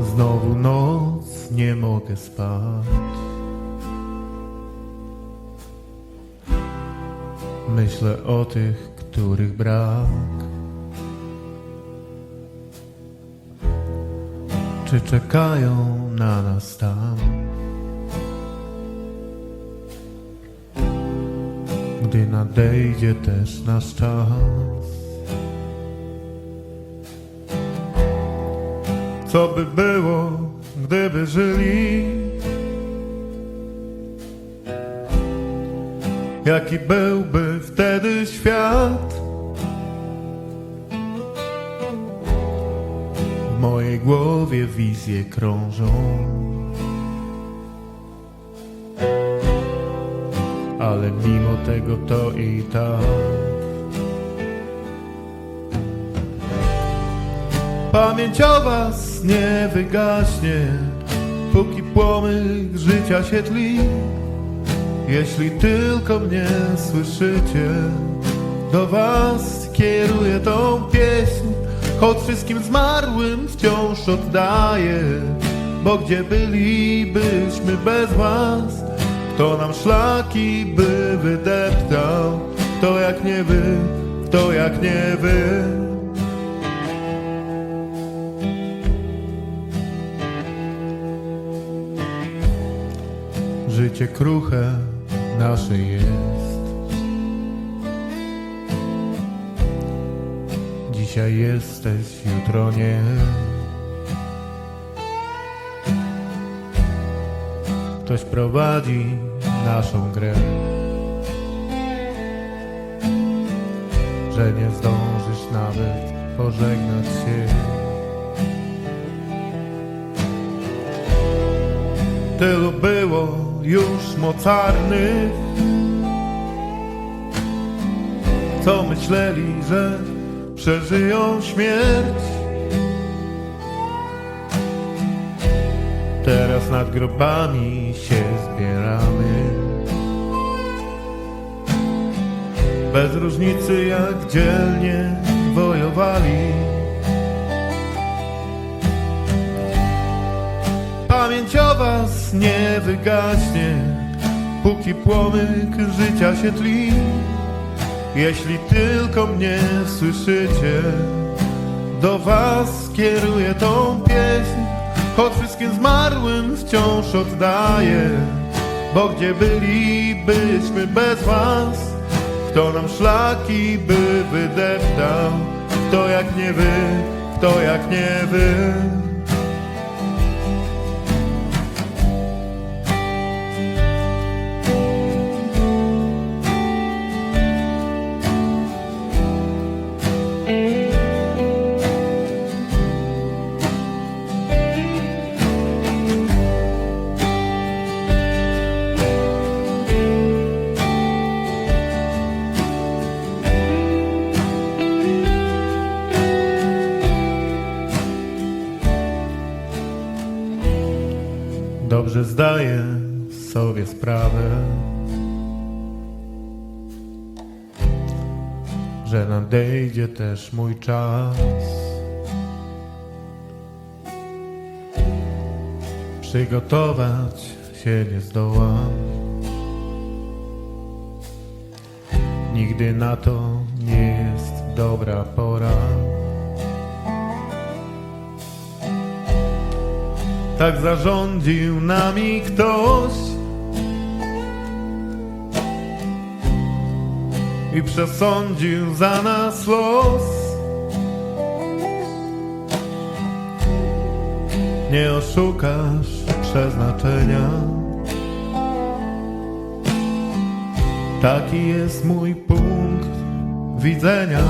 Znowu noc, nie mogę spać. Myślę o tych, których brak. Czy czekają na nas tam? Gdy nadejdzie też nasz czas. Co by było, gdyby żyli? Jaki byłby wtedy świat? W mojej głowie wizje krążą. Ale mimo tego to i tak. Pamięć o was nie wygaśnie, póki płomyk życia się tli. Jeśli tylko mnie słyszycie, do was kieruję tą pieśń, choć wszystkim zmarłym wciąż oddaję. Bo gdzie bylibyśmy bez was, kto nam szlaki by wydeptał, kto jak nie wy, kto jak nie wy. Życie kruche nasze jest. Dzisiaj jesteś, jutro nie. Ktoś prowadzi naszą grę. Że nie zdążysz nawet pożegnać się. Tylu było już mocarnych, co myśleli, że przeżyją śmierć. Teraz nad grobami się zbieramy. Bez różnicy jak dzielnie wojowali. Pamięć o was nie wygaśnie, póki płomyk życia się tli. Jeśli tylko mnie słyszycie, do was kieruję tą pieśń, choć wszystkim zmarłym wciąż oddaję. Bo gdzie bylibyśmy bez was, kto nam szlaki by wydeptał, kto jak nie wy, kto jak nie wy. Dobrze zdaję sobie sprawę, że nadejdzie też mój czas. Przygotować się nie zdołam. Nigdy na to nie jest dobra pora. Tak zarządził nami ktoś i przesądził za nas los. Nie oszukasz przeznaczenia. Taki jest mój punkt widzenia.